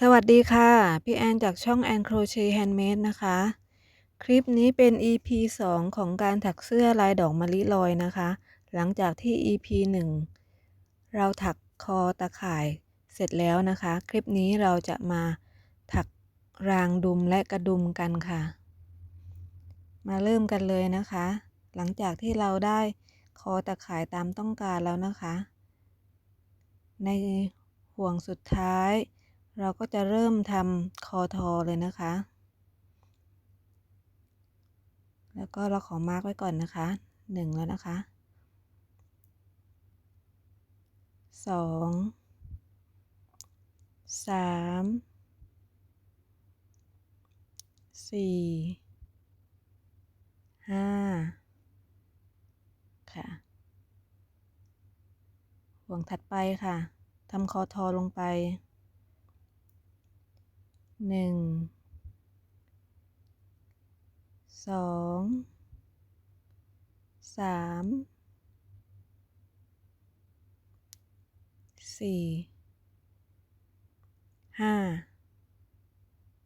สวัสดีค่ะ พี่แอนจากช่องแอนโครเชต์แฮนด์เมดนะคะ คลิปนี้เป็น EP 2 ของการถักเสื้อลายดอกมะลิลอยนะคะ หลังจากที่ EP 1 เราถักคอตะข่ายเสร็จแล้วนะคะ คลิปนี้เราจะมาถักรางดุมและกระดุมกันค่ะ มาเริ่มกันเลยนะคะ หลังจากที่เราได้คอตะข่ายตามต้องการแล้วนะคะ ในห่วงสุดท้าย เราก็จะเริ่มทำคอทอเลยนะคะ แล้วก็เราขอมาร์กไว้ก่อนนะคะหนึ่งแล้วนะคะสองสามสี่ห้าค่ะ ห่วงถัดไปค่ะทำคอทอลงไป หนึ่งสองสามสี่ห้า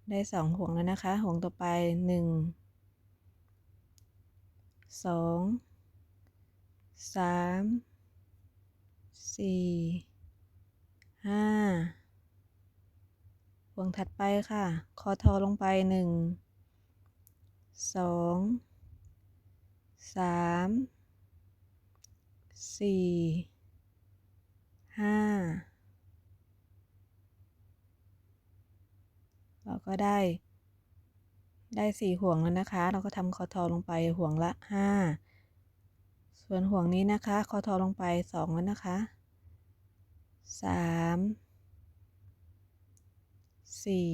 ได้สองห่วงแล้วนะคะ ห่วงต่อไปหนึ่งสองสามสี่ห้า ห่วงถัดไปค่ะ คอทอลงไปหนึ่งสองสามสี่ห้าเราก็ได้ ได้สี่ห่วงแล้วนะคะ เราก็ทำคอทอลงไปห่วงละห้าส่วนห่วงนี้นะคะ คอทอลงไปสองแล้วนะคะสาม สี่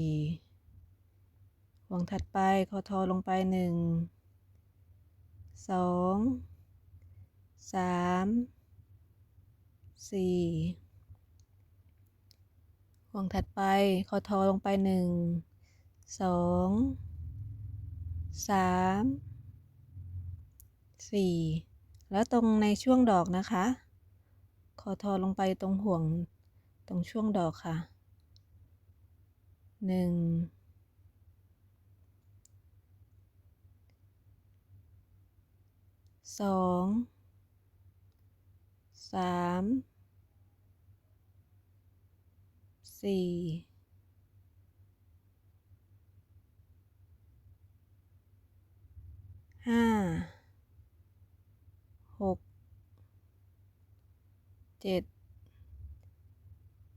ห่วงถัดไปคอทอลงไปหนึ่งสองสามสี่ห่วงถัดไปคอทอลงไปหนึ่งสองสามสี่แล้วตรงในช่วงดอกนะคะ คอทอลงไปตรงห่วงตรงช่วงดอกค่ะ หนึ่งสองสามสี่ห้าหกเจ็ด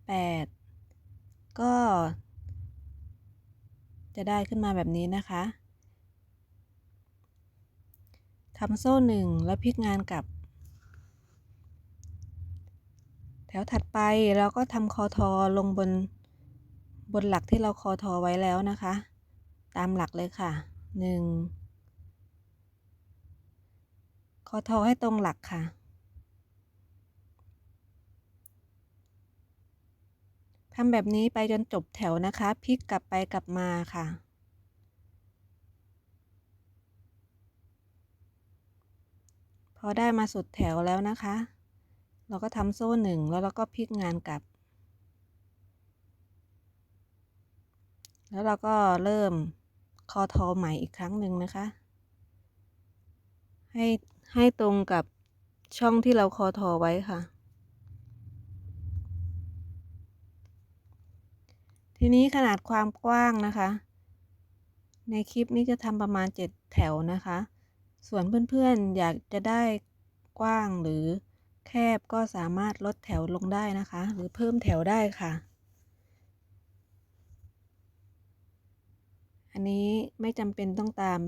แปดก็ จะได้ขึ้นมาแบบนี้นะคะทำโซ่หนึ่งแล้วพลิกงานกลับ แถวถัดไปเราก็ทำคอทอลงบนบนหลักที่เราคอทอไว้แล้วนะคะ ตามหลักเลยค่ะหนึ่งคอทอให้ตรงหลักค่ะ ทำแบบนี้ไปจนจบแถวนะคะพลิกกลับไปกลับมาค่ะ พอได้มาสุดแถวแล้วนะคะ เราก็ทำโซ่หนึ่งแล้วเราก็พลิกงานกลับ แล้วเราก็เริ่มคอทอใหม่อีกครั้งหนึ่งนะคะ ให้ให้ตรงกับช่องที่เราคอทอไว้ค่ะ ทีนี้ขนาดความกว้างนะคะ ในคลิปนี้จะทำประมาณ 7 แถวนะคะ ส่วนเพื่อนๆอยากจะได้กว้างหรือแคบก็สามารถลดแถวลงได้นะคะ หรือเพิ่มแถวได้ค่ะ อันนี้ไม่จำเป็นต้องตาม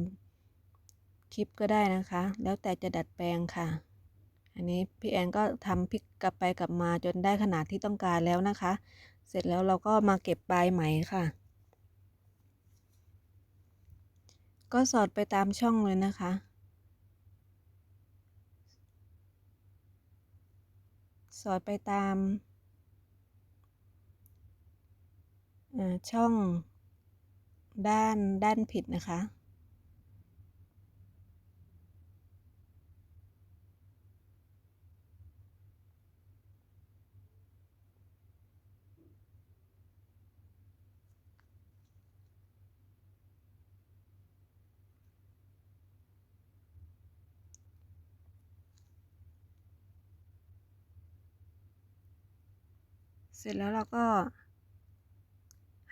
คลิปก็ได้นะคะ แล้วแต่จะดัดแปลงค่ะ อันนี้พี่แอนก็ทำพลิกกลับไปกลับมาจนได้ขนาดที่ต้องการแล้วนะคะ เสร็จแล้วเราก็มาเก็บปลายไหมค่ะ ก็สอดไปตามช่องเลยนะคะ สอดไปตามช่องด้านด้านผิดนะคะ ร็จแล้วเราก็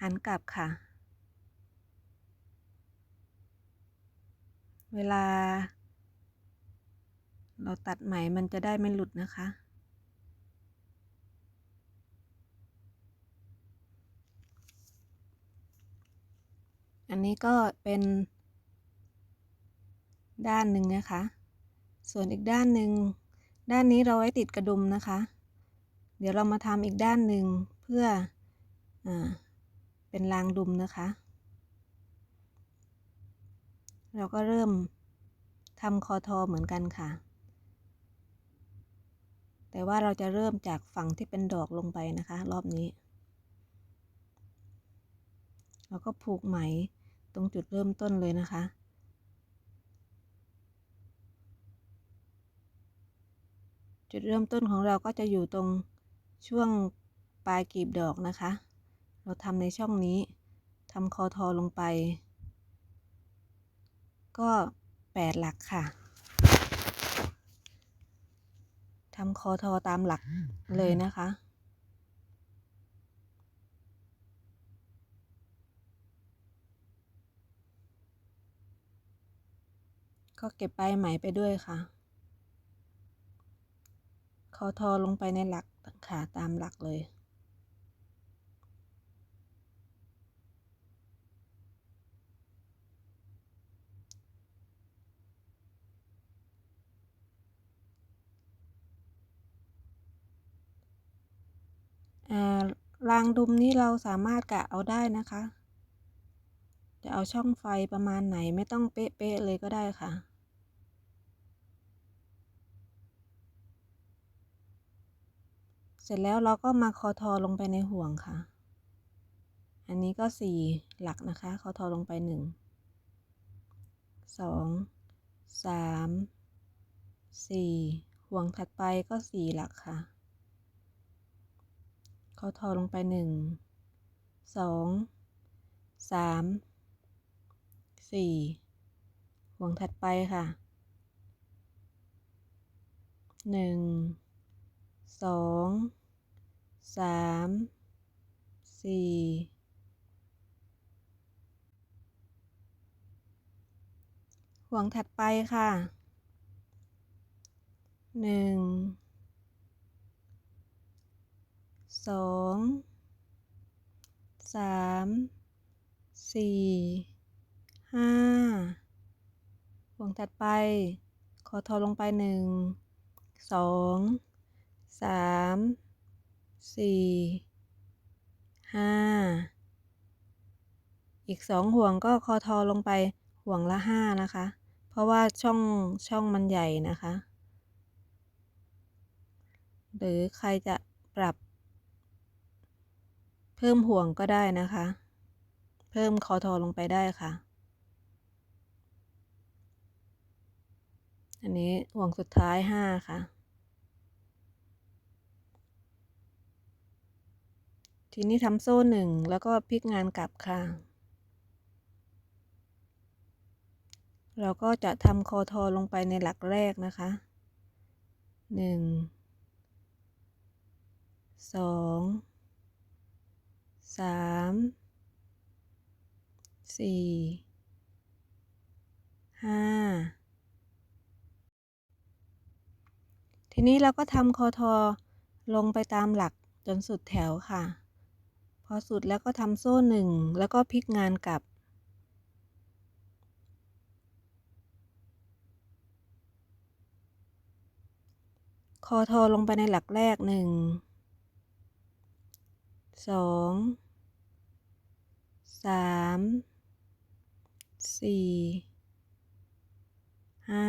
หันกลับค่ะ เวลา เราตัดไหมมันจะได้ไม่หลุดนะคะ อันนี้ก็เป็นด้านหนึ่งนะคะ ส่วนอีกด้านหนึ่ง ด้านนี้เราไว้ติดกระดุมนะคะ เดี๋ยวเรามาทำอีกด้านหนึ่งเพื่ออเป็นรางดุมนะคะ เราก็เริ่มทำคอทอเหมือนกันค่ะ แต่ว่าเราจะเริ่มจากฝั่งที่เป็นดอกลงไปนะคะ รอบนี้ เราก็ผูกไหมตรงจุดเริ่มต้นเลยนะคะจุดเริ่มต้นของเราก็จะอยู่ตรง ช่วงปลายกลีบดอกนะคะ เราทำในช่องนี้ทำคอทอลงไป ก็แปดหลักค่ะทำคอทอตามหลักเลยนะคะ ก็เก็บปลายไหมไปด้วยค่ะ คอทอลงไปในหลัก ค่ะตามหลักเลย รางดุมนี้เราสามารถกะเอาได้นะคะ จะเอาช่องไฟประมาณไหนไม่ต้องเป๊ะๆเลยก็ได้ค่ะ เสร็จแล้วเราก็มาคอทอลงไปในห่วงค่ะ อันนี้ก็สี่หลักนะคะ คอทอลงไปหนึ่งสองสามสี่ห่วงถัดไปก็สี่หลักค่ะเขาทอลงไปหนึ่งสองสามสี่ห่วงถัดไปค่ะหนึ่งสอง สามสี่ห่วงถัดไปค่ะหนึ่งสองสามสี่ห้าห่วงถัดไป คอทอลงไปหนึ่งสองสาม สี่ห้าอีกสองห่วงก็คอทอลงไปห่วงละห้านะคะ เพราะว่าช่องช่องมันใหญ่นะคะ หรือใครจะปรับ เพิ่มห่วงก็ได้นะคะ เพิ่มคอทอลงไปได้ค่ะ อันนี้ห่วงสุดท้ายห้าค่ะ ทีนี้ทำโซ่หนึ่งแล้วก็พลิกงานกลับค่ะ เราก็จะทำคอทอลงไปในหลักแรกนะคะหนึ่งสองสามสี่ห้าทีนี้เราก็ทำคอทอลงไปตามหลักจนสุดแถวค่ะ พอสุดแล้วก็ทำโซ่หนึ่งแล้วก็พลิกงานกลับ คอทอลงไปในหลักแรกหนึ่งสองสามสี่ห้า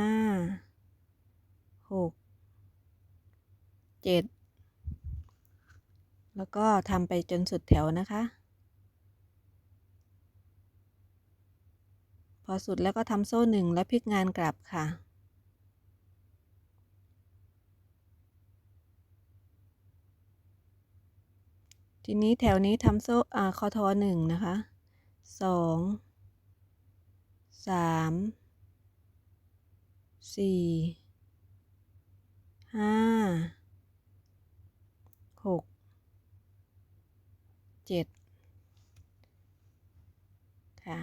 หกเจ็ด แล้วก็ทำไปจนสุดแถวนะคะ พอสุดแล้วก็ทำโซ่หนึ่งแล้วพลิกงานกลับค่ะ ทีนี้แถวนี้ทำโซ่อ่าคอทอหนึ่งนะคะสองสามสี่ห้าหก เจ็ดค่ะ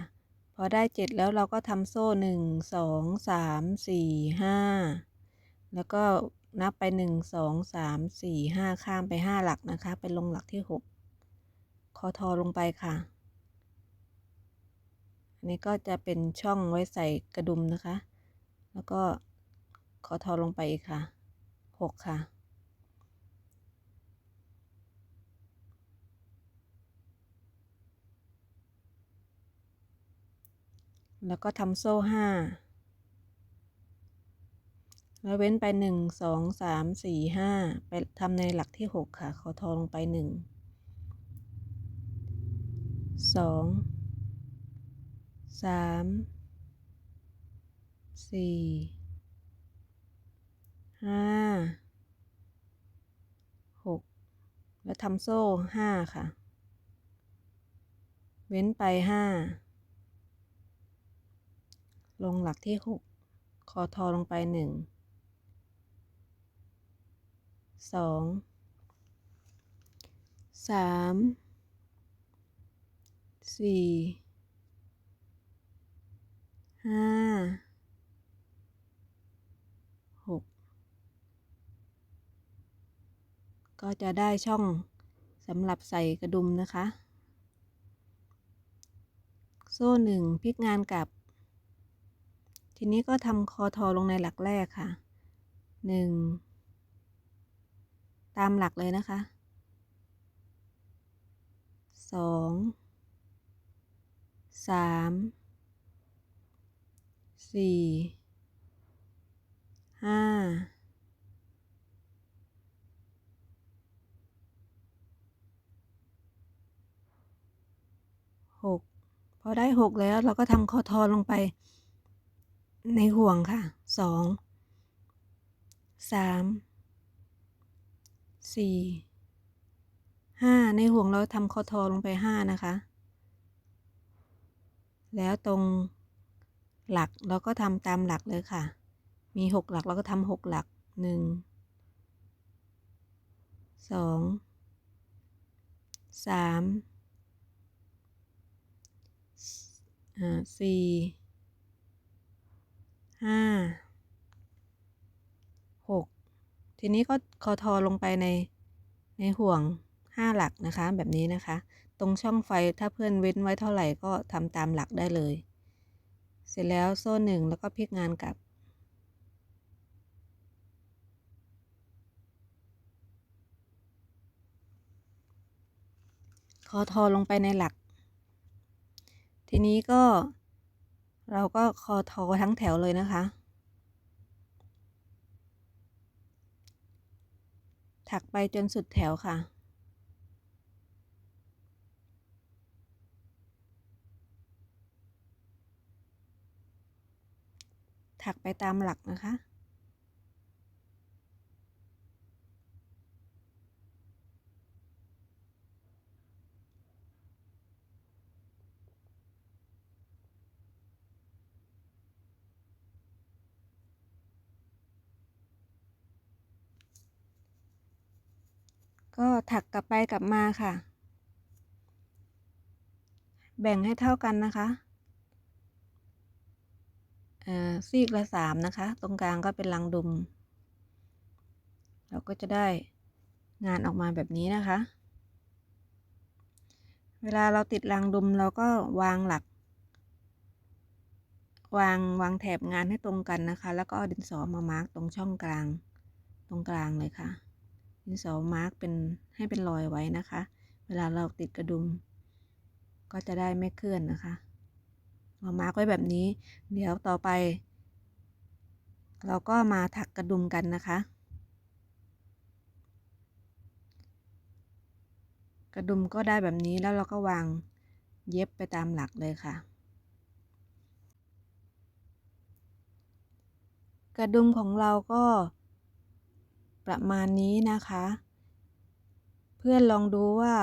พอได้เจ็ดแล้วเราก็ทำโซ่หนึ่งสองสามสี่ห้าแล้วก็นับไปหนึ่งสองสามสี่ห้าข้ามไปห้าหลักนะคะ ไปลงหลักที่หกคอทอลงไปค่ะ อันนี้ก็จะเป็นช่องไว้ใส่กระดุมนะคะ แล้วก็คอทอลงไปอีกค่ะหกค่ะ แล้วก็ทำโซ่ห้าแล้วเว้นไปหนึ่งสองสามสี่ห้าไปทำในหลักที่หกค่ะขาทอลงไปหนึ่งสองสามสี่ห้าหกแล้วทำโซ่ห้าค่ะ เว้นไปห้า ลงหลักที่หกคอทอลงไปหนึ่งสองสามสี่ห้าหกก็จะได้ช่องสำหรับใส่กระดุมนะคะ โซ่หนึ่งพลิกงานกลับ ทีนี้ก็ทำคอทอลงในหลักแรกค่ะหนึ่งตามหลักเลยนะคะสองสามสี่ห้าหกพอได้หกแล้วเราก็ทำคอทอลงไป ในห่วงค่ะสองสามสี่ห้าในห่วงเราทำคอทอลงไปห้านะคะ แล้วตรงหลักเราก็ทำตามหลักเลยค่ะ มีหกหลักเราก็ทำหกหลักหนึ่งสองสามสี่ ห้าหกทีนี้ก็คอทอลงไปในในห่วงห้าหลักนะคะ แบบนี้นะคะ ตรงช่องไฟถ้าเพื่อนเว้นไว้เท่าไหร่ก็ทำตามหลักได้เลย เสร็จแล้วโซ่หนึ่งแล้วก็พลิกงานกลับคอทอลงไปในหลัก ทีนี้ก็ เราก็คอทอทั้งแถวเลยนะคะ ถักไปจนสุดแถวค่ะ ถักไปตามหลักนะคะ ก็ถักกลับไปกลับมาค่ะ แบ่งให้เท่ากันนะคะซีกละสามนะคะ ตรงกลางก็เป็นรังดุม เราก็จะได้งานออกมาแบบนี้นะคะ เวลาเราติดรังดุมเราก็วางหลัก วางวางแถบงานให้ตรงกันนะคะ แล้วก็ดินสอมามาร์กตรงช่องกลาง ตรงกลางเลยค่ะ ดินสอมาร์กเป็นให้เป็นรอยไว้นะคะ เวลาเราติดกระดุม ก็จะได้ไม่เคลื่อนนะคะ เรามาร์กไว้แบบนี้ เดี๋ยวต่อไป เราก็มาถักกระดุมกันนะคะ กระดุมก็ได้แบบนี้แล้วเราก็วางเย็บไปตามหลักเลยค่ะกระดุมของเราก็ ประมาณนี้นะคะ เพื่อนลองดูว่า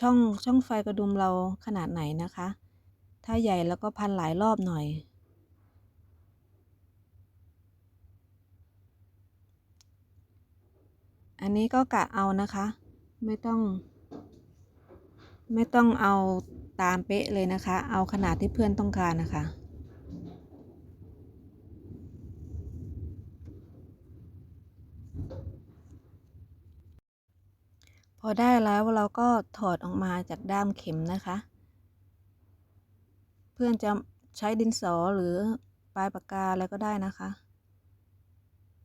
ช่องช่องไฟกระดุมเราขนาดไหนนะคะ ถ้าใหญ่แล้วก็พันหลายรอบหน่อย อันนี้ก็กะเอานะคะ ไม่ต้อง ไม่ต้องเอาตามเป๊ะเลยนะคะ เอาขนาดที่เพื่อนต้องการนะคะ พอได้แล้วเราก็ถอดออกมาจากด้ามเข็มนะคะ เพื่อนจะใช้ดินสอหรือปลายปากกาอะไรก็ได้นะคะ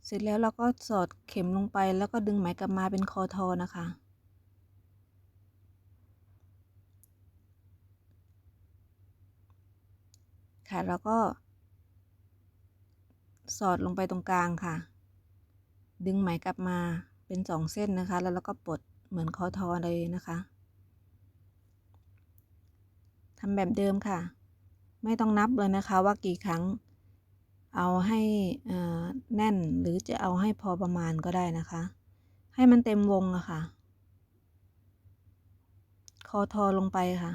เสร็จแล้วเราก็สอดเข็มลงไปแล้วก็ดึงไหมกลับมาเป็นคอทอนะคะค่ะแล้วก็ สอดลงไปตรงกลางค่ะ ดึงไหมกลับมาเป็นสองเส้นนะคะ แล้วเราก็ปลด เหมือนคอทอเลยนะคะทำแบบเดิมค่ะ ไม่ต้องนับเลยนะคะว่ากี่ครั้ง เอาให้แน่นหรือจะเอาให้พอประมาณก็ได้นะคะ ให้มันเต็มวงอะค่ะ คอทอลงไปค่ะ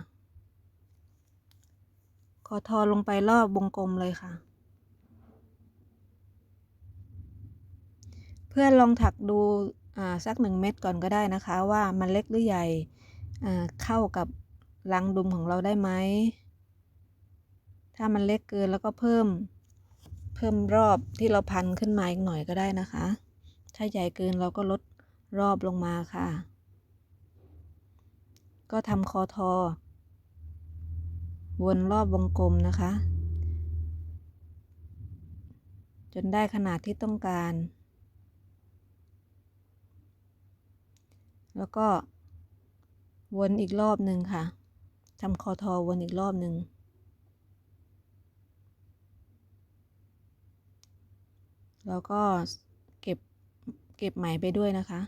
คอทอลงไปรอบวงกลมเลยค่ะ เพื่อนลองถักดู สักหนึ่งเม็ดก่อนก็ได้นะคะ ว่ามันเล็กหรือใหญ่เข้ากับรังดุมของเราได้ไหม ถ้ามันเล็กเกินแล้วก็เพิ่มเพิ่มรอบที่เราพันขึ้นมาอีกหน่อยก็ได้นะคะ ถ้าใหญ่เกินเราก็ลดรอบลงมาค่ะ ก็ทำคอทอ วนรอบวงกลมนะคะ จนได้ขนาดที่ต้องการ แล้วก็ วนอีกรอบหนึ่งค่ะทำคอทอวนอีกรอบหนึ่งแล้วก็เก็บเก็บไหมไปด้วยนะคะ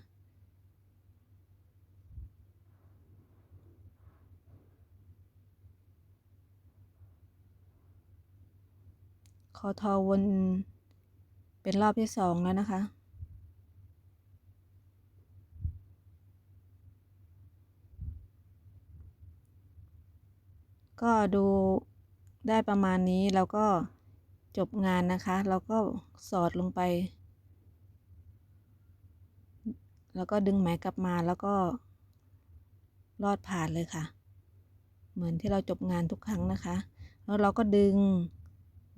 คอทอวนเป็นรอบที่สองแล้วนะคะ ก็ดูได้ประมาณนี้แล้วก็จบงานนะคะแล้วก็สอดลงไป แล้วก็ดึงไหมกลับมาแล้วก็ลอดผ่านเลยค่ะ เหมือนที่เราจบงานทุกครั้งนะคะ แล้วเราก็ดึง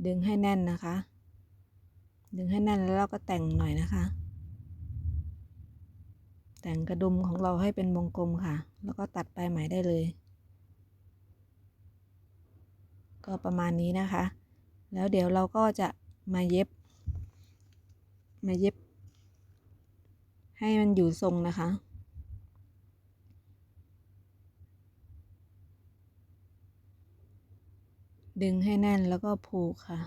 ดึงให้แน่นนะคะ ดึงให้แน่นแล้วเราก็แต่งหน่อยนะคะ แต่งกระดุมของเราให้เป็นวงกลมค่ะ แล้วก็ตัดปลายไหมได้เลย ก็ประมาณนี้นะคะ แล้วเดี๋ยวเราก็จะมาเย็บ มาเย็บ ให้มันอยู่ทรงนะคะดึงให้แน่นแล้วก็ผูกค่ะ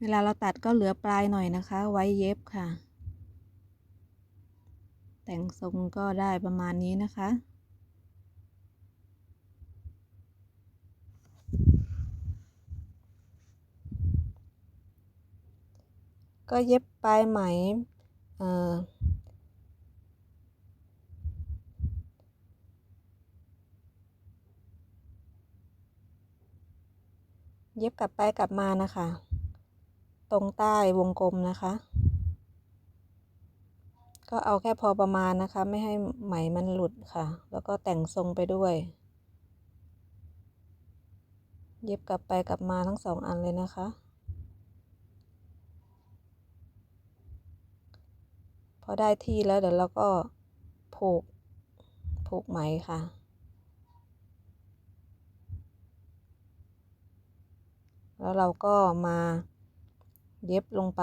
เวลาเราตัดก็เหลือปลายหน่อยนะคะ ไว้เย็บค่ะ แต่งทรงก็ได้ประมาณนี้นะคะ ก็เย็บปลายไหมเเย็บกลับไปกลับมานะคะ ตรงใต้วงกลมนะคะ ก็เอาแค่พอประมาณนะคะ ไม่ให้ไหมมันหลุดค่ะ แล้วก็แต่งทรงไปด้วย เย็บกลับไปกลับมาทั้งสองอันเลยนะคะ พอได้ที่แล้วเดี๋ยวเราก็ผูกผูกไหมค่ะแล้วเราก็มาเย็บลงไป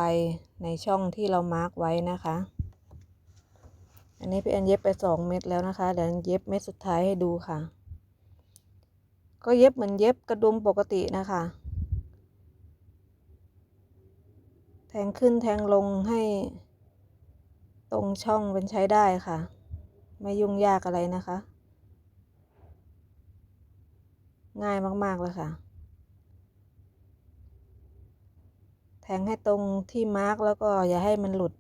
ในช่องที่เรามาร์กไว้นะคะ อันนี้พี่แอนเย็บไปสองเม็ดแล้วนะคะเดี๋ยวเย็บเม็ดสุดท้ายให้ดูค่ะ ก็เย็บเหมือนเย็บกระดุมปกตินะคะ แทงขึ้นแทงลงให้ตรงช่องเป็นใช้ได้ค่ะ ไม่ยุ่งยากอะไรนะคะ ง่ายมากๆเลยค่ะ แทงให้ตรงที่มาร์กแล้วก็อย่าให้มันหลุด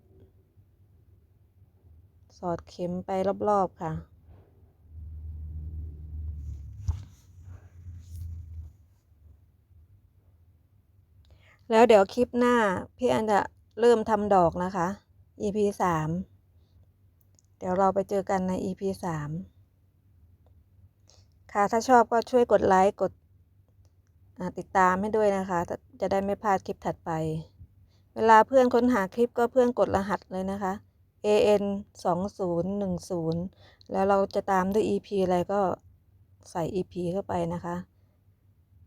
สอดเข็มไปรอบๆค่ะ แล้วเดี๋ยวคลิปหน้าพี่อันจะเริ่มทำดอกนะคะ EP สามเดี๋ยวเราไปเจอกันใน EP สามค่ะ ถ้าชอบก็ช่วยกดไลค์ กดติดตามให้ด้วยนะคะ จะได้ไม่พลาดคลิปถัดไป เวลาเพื่อนค้นหาคลิปก็เพื่อนกดรหัสเลยนะคะ an 2 0 1 0 แล้วเราจะตามด้วย ep อะไรก็ใส่ ep เข้าไปนะคะ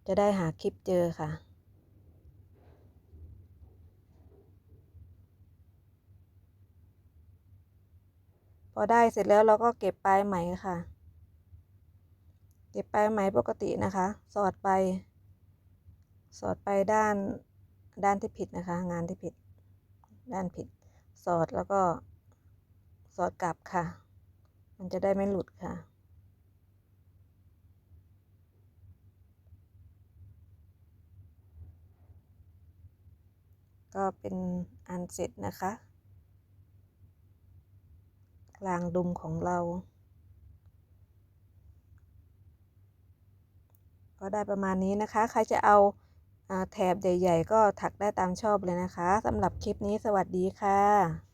จะได้หาคลิปเจอค่ะ พอได้เสร็จแล้วเราก็เก็บปลายไหมค่ะ เก็บปลายไหมปกตินะคะ สอดไป สอดไปด้านด้านที่ผิดนะคะ งานที่ผิด ด้านผิด สอดแล้วก็ อดกลับค่ะ มันจะได้ไม่หลุดค่ะ ก็เป็นอันเสร็จนะคะ กลางดุมของเรา ก็ได้ประมาณนี้นะคะ ใครจะเอาแถบใหญ่ ๆ ก็ถักได้ตามชอบเลยนะคะสำหรับคลิปนี้สวัสดีค่ะ